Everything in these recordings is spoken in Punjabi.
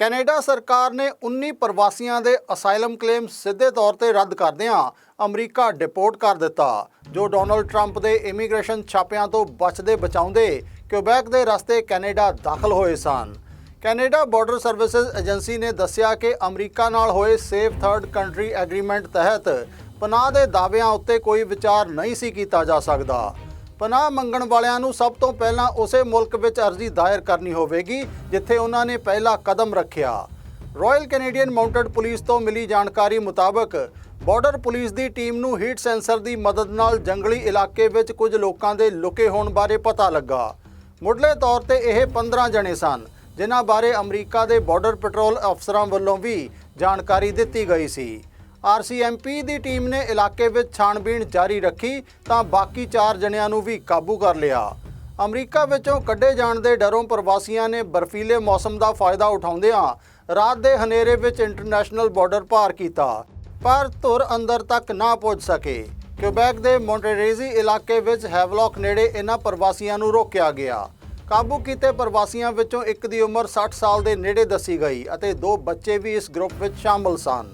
ਕੈਨੇਡਾ ਸਰਕਾਰ ਨੇ 19 ਪ੍ਰਵਾਸੀਆਂ ਦੇ ਅਸਾਈਲਮ ਕਲੇਮ ਸਿੱਧੇ ਤੌਰ ਤੇ ਰੱਦ ਕਰਦਿਆਂ ਅਮਰੀਕਾ ਡਿਪੋਰਟ ਕਰ ਦਿੱਤਾ, ਜੋ ਡੋਨਲਡ ਟਰੰਪ ਦੇ ਇਮੀਗ੍ਰੇਸ਼ਨ ਛਾਪਿਆਂ ਤੋਂ ਬਚਦੇ ਬਚਾਉਂਦੇ ਕਿਊਬੈਕ ਦੇ ਰਸਤੇ ਕੈਨੇਡਾ ਦਾਖਲ ਹੋਏ ਸਨ। ਕੈਨੇਡਾ ਬਾਰਡਰ ਸਰਵਿਸਿਜ਼ ਏਜੰਸੀ ਨੇ ਦੱਸਿਆ ਕਿ ਅਮਰੀਕਾ ਨਾਲ ਹੋਏ ਸੇਫ ਥਰਡ ਕੰਟਰੀ ਐਗਰੀਮੈਂਟ ਤਹਿਤ ਪਨਾਹ ਦੇ ਦਾਅਵਿਆਂ ਉੱਤੇ ਕੋਈ ਵਿਚਾਰ ਨਹੀਂ ਸੀ ਕੀਤਾ ਜਾ ਸਕਦਾ। ਪਨਾਹ ਮੰਗਣ ਵਾਲਿਆਂ ਨੂੰ ਸਭ ਤੋਂ ਪਹਿਲਾਂ ਉਸੇ ਮੁਲਕ ਵਿੱਚ ਅਰਜ਼ੀ ਦਾਇਰ ਕਰਨੀ ਹੋਵੇਗੀ, ਜਿੱਥੇ ਉਹਨਾਂ ਨੇ ਪਹਿਲਾ ਕਦਮ ਰੱਖਿਆ। ਰਾਇਲ ਕੈਨੇਡੀਅਨ ਮਾਊਂਟਡ ਪੁਲਿਸ ਤੋਂ ਮਿਲੀ ਜਾਣਕਾਰੀ ਮੁਤਾਬਕ ਬਾਰਡਰ ਪੁਲਿਸ ਦੀ ਟੀਮ ਨੂੰ ਹੀਟ ਸੈਂਸਰ ਦੀ ਮਦਦ ਨਾਲ ਜੰਗਲੀ ਇਲਾਕੇ ਵਿੱਚ ਕੁਝ ਲੋਕਾਂ ਦੇ ਲੁਕੇ ਹੋਣ ਬਾਰੇ ਪਤਾ ਲੱਗਾ। ਮੁੱਢਲੇ ਤੌਰ ਤੇ ਇਹ 15 ਜਣੇ ਸਨ, ਜਿਨ੍ਹਾਂ ਬਾਰੇ ਅਮਰੀਕਾ ਦੇ ਬਾਰਡਰ ਪੈਟਰੋਲ ਅਫਸਰਾਂ ਵੱਲੋਂ ਵੀ ਜਾਣਕਾਰੀ ਦਿੱਤੀ ਗਈ ਸੀ। ਆਰਸੀਐਮਪੀ ਦੀ ਟੀਮ ਨੇ ਇਲਾਕੇ ਵਿੱਚ ਛਾਣਬੀਣ ਜਾਰੀ ਰੱਖੀ ਤਾਂ ਬਾਕੀ 4 ਜਣਿਆਂ ਨੂੰ ਵੀ ਕਾਬੂ ਕਰ ਲਿਆ। ਅਮਰੀਕਾ ਵਿੱਚੋਂ ਕੱਢੇ ਜਾਣ ਦੇ ਡਰੋਂ ਪ੍ਰਵਾਸੀਆਂ ਨੇ ਬਰਫੀਲੇ ਮੌਸਮ ਦਾ ਫਾਇਦਾ ਉਠਾਉਂਦਿਆਂ ਰਾਤ ਦੇ ਹਨੇਰੇ ਵਿੱਚ ਇੰਟਰਨੈਸ਼ਨਲ ਬਾਰਡਰ ਪਾਰ ਕੀਤਾ, ਪਰ ਧੁਰ ਅੰਦਰ ਤੱਕ ਨਾ ਪਹੁੰਚ ਸਕੇ। ਕਿਊਬੈਕ ਦੇ ਮੌਂਟੇਰੇਜ਼ੀ ਇਲਾਕੇ ਵਿੱਚ ਹੈਵਲੌਕ ਨੇੜੇ ਇਹਨਾਂ ਪ੍ਰਵਾਸੀਆਂ ਨੂੰ ਰੋਕਿਆ ਗਿਆ। ਕਾਬੂ ਕੀਤੇ ਪ੍ਰਵਾਸੀਆਂ ਵਿੱਚੋਂ ਇੱਕ ਦੀ ਉਮਰ 60 ਸਾਲ ਦੇ ਨੇੜੇ ਦੱਸੀ ਗਈ ਅਤੇ ਦੋ ਬੱਚੇ ਵੀ ਇਸ ਗਰੁੱਪ ਵਿੱਚ ਸ਼ਾਮਲ ਸਨ।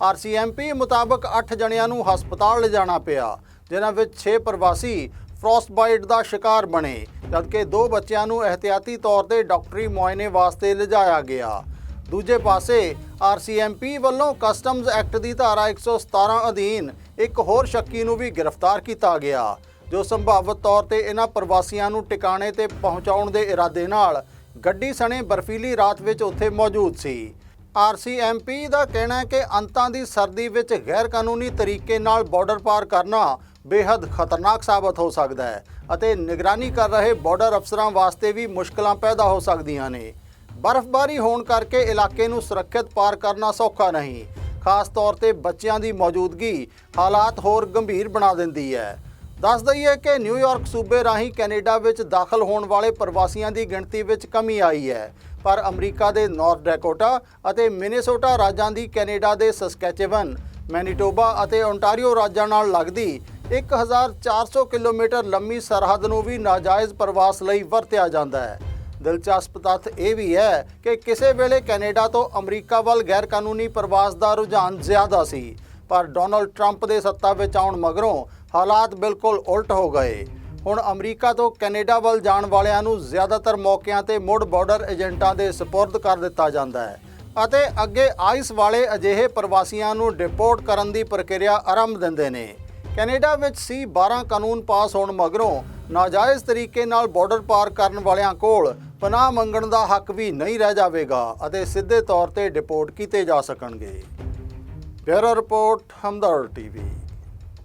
ਆਰਸੀਐਮਪੀ ਮੁਤਾਬਕ 8 ਜਣਿਆਂ ਨੂੰ ਹਸਪਤਾਲ ਲਿਜਾਣਾ ਪਿਆ, ਜਿਨ੍ਹਾਂ ਵਿੱਚ 6 ਪ੍ਰਵਾਸੀ ਫ੍ਰੋਸਟਬਾਈਟ ਦਾ ਸ਼ਿਕਾਰ ਬਣੇ, ਜਦਕਿ ਦੋ ਬੱਚਿਆਂ ਨੂੰ ਇਹਤਿਆਤੀ ਤੌਰ ਤੇ ਡਾਕਟਰੀ ਮੁਆਇਨੇ ਵਾਸਤੇ ਲਿਜਾਇਆ ਗਿਆ। ਦੂਜੇ ਪਾਸੇ, ਆਰਸੀਐਮਪੀ ਵੱਲੋਂ ਕਸਟਮਜ਼ ਐਕਟ ਦੀ ਧਾਰਾ 117 ਅਧੀਨ ਇੱਕ ਹੋਰ ਸ਼ੱਕੀ ਨੂੰ ਵੀ ਗ੍ਰਿਫਤਾਰ ਕੀਤਾ ਗਿਆ, ਜੋ ਸੰਭਾਵਤ ਤੌਰ ਤੇ ਇਹਨਾਂ ਪ੍ਰਵਾਸੀਆਂ ਨੂੰ ਟਿਕਾਣੇ ਤੇ ਪਹੁੰਚਾਉਣ ਦੇ ਇਰਾਦੇ ਨਾਲ ਗੱਡੀ ਸਣੇ ਬਰਫੀਲੀ ਰਾਤ ਵਿੱਚ ਉੱਥੇ ਮੌਜੂਦ ਸੀ। ਆਰਸੀਐਮਪੀ ਦਾ ਕਹਿਣਾ ਹੈ ਕਿ ਅੰਤਾਂ ਦੀ ਸਰਦੀ ਵਿੱਚ ਗੈਰ ਕਾਨੂੰਨੀ ਤਰੀਕੇ ਨਾਲ ਬਾਰਡਰ ਪਾਰ ਕਰਨਾ ਬੇहद ਖਤਰਨਾਕ ਸਾਬਤ ਹੋ ਸਕਦਾ ਹੈ ਅਤੇ ਨਿਗਰਾਨੀ ਕਰ ਰਹੇ ਬਾਰਡਰ ਅਫਸਰਾਂ ਵਾਸਤੇ ਵੀ ਮੁਸ਼ਕਲਾਂ ਪੈਦਾ ਹੋ ਸਕਦੀਆਂ ਨੇ। ਬਰਫ਼ਬਾਰੀ ਹੋਣ ਕਰਕੇ ਇਲਾਕੇ ਨੂੰ ਸੁਰੱਖਿਅਤ ਪਾਰ ਕਰਨਾ ਸੌਖਾ ਨਹੀਂ। ਖਾਸ ਤੌਰ ਤੇ ਬੱਚਿਆਂ ਦੀ ਮੌਜੂਦਗੀ ਹਾਲਾਤ ਹੋਰ ਗੰਭੀਰ ਬਣਾ ਦਿੰਦੀ ਹੈ। ਦੱਸ ਦਈਏ ਕਿ ਨਿਊਯਾਰਕ ਸੂਬੇ ਰਾਹੀਂ ਕੈਨੇਡਾ ਵਿੱਚ ਦਾਖਲ ਹੋਣ ਵਾਲੇ ਪ੍ਰਵਾਸੀਆਂ ਦੀ ਗਿਣਤੀ ਵਿੱਚ ਕਮੀ ਆਈ ਹੈ। ਪਰ ਅਮਰੀਕਾ ਦੇ ਨਾਰਥ ਡੈਕੋਟਾ ਅਤੇ ਮਿਨੇਸੋਟਾ ਰਾਜਾਂ ਦੀ ਕੈਨੇਡਾ ਦੇ ਸਸਕੈਚੇਵਨ, ਮੈਨੀਟੋਬਾ ਅਤੇ ਓਨਟਾਰੀਓ ਰਾਜਾਂ ਨਾਲ ਲੱਗਦੀ 1400 ਕਿਲੋਮੀਟਰ ਲੰਮੀ ਸਰਹੱਦ ਨੂੰ ਵੀ ਨਾਜਾਇਜ਼ ਪ੍ਰਵਾਸ ਲਈ ਵਰਤਿਆ ਜਾਂਦਾ ਹੈ। ਦਿਲਚਸਪ ਤੱਥ ਇਹ ਵੀ ਹੈ ਕਿ ਕਿਸੇ ਵੇਲੇ ਕੈਨੇਡਾ ਤੋਂ ਅਮਰੀਕਾ ਵੱਲ ਗੈਰ ਕਾਨੂੰਨੀ ਪ੍ਰਵਾਸ ਦਾ ਰੁਝਾਨ ਜ਼ਿਆਦਾ ਸੀ, ਪਰ ਡੋਨਲਡ ਟਰੰਪ ਦੇ ਸੱਤਾ ਵਿੱਚ ਆਉਣ ਮਗਰੋਂ ਹਾਲਾਤ ਬਿਲਕੁਲ ਉਲਟ ਹੋ ਗਏ। ਹੁਣ ਅਮਰੀਕਾ ਤੋਂ ਕੈਨੇਡਾ ਵੱਲ ਜਾਣ ਵਾਲਿਆਂ ਨੂੰ ਜ਼ਿਆਦਾਤਰ ਮੌਕਿਆਂ ਤੇ ਮੁੜ ਬਾਰਡਰ ਏਜੰਟਾਂ ਦੇ ਸਪੁਰਦ ਕਰ ਦਿੱਤਾ ਜਾਂਦਾ ਹੈ। ਅਤੇ ਅੱਗੇ ਆਈਸ ਵਾਲੇ ਅਜਿਹੇ ਪ੍ਰਵਾਸੀਆਂ ਨੂੰ ਡਿਪੋਰਟ ਕਰਨ ਦੀ ਪ੍ਰਕਿਰਿਆ ਆਰੰਭ ਦਿੰਦੇ ਨੇ। ਕੈਨੇਡਾ ਵਿੱਚ ਸੀ 12 ਕਾਨੂੰਨ ਪਾਸ ਹੋਣ ਮਗਰੋਂ ਨਾਜਾਇਜ਼ ਤਰੀਕੇ ਨਾਲ ਬਾਰਡਰ ਪਾਰ ਕਰਨ ਵਾਲਿਆਂ ਕੋਲ ਪਨਾਹ ਮੰਗਣ ਦਾ ਹੱਕ ਵੀ ਨਹੀਂ ਰਹਿ ਜਾਵੇਗਾ ਅਤੇ ਸਿੱਧੇ ਤੌਰ ਤੇ ਡਿਪੋਰਟ ਕੀਤੇ ਜਾ ਸਕਣਗੇ। Bureau report, Hamdard TV.